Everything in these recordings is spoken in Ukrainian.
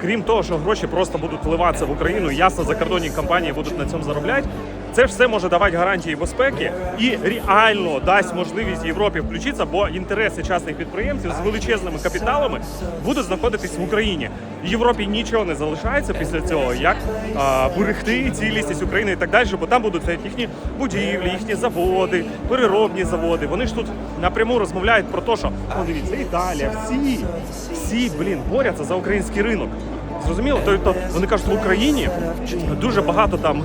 Крім того, що гроші просто будуть вливатися в Україну, ясно, закордонні компанії будуть на цьому заробляти. Це ж все може давати гарантії безпеки і реально дасть можливість Європі включитися, бо інтереси частних підприємців з величезними капіталами будуть знаходитись в Україні. Європі нічого не залишається після цього, як а, берегти цілісність України і так далі, бо там будуть їхні будівлі, їхні заводи, переробні заводи. Вони ж тут напряму розмовляють про те, що о, дивіться, Італія, всі, всі, блін, борються за український ринок. Зрозуміло, тобто вони кажуть, в Україні дуже багато там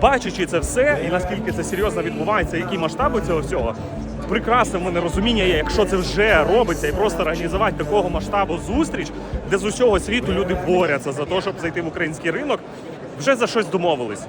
Бачачи це все, і наскільки це серйозно відбувається, які масштаби цього всього, прекрасне в мене розуміння є, якщо це вже робиться, і просто організувати такого масштабу зустріч, де з усього світу люди борються за те, щоб зайти в український ринок, вже за щось домовились.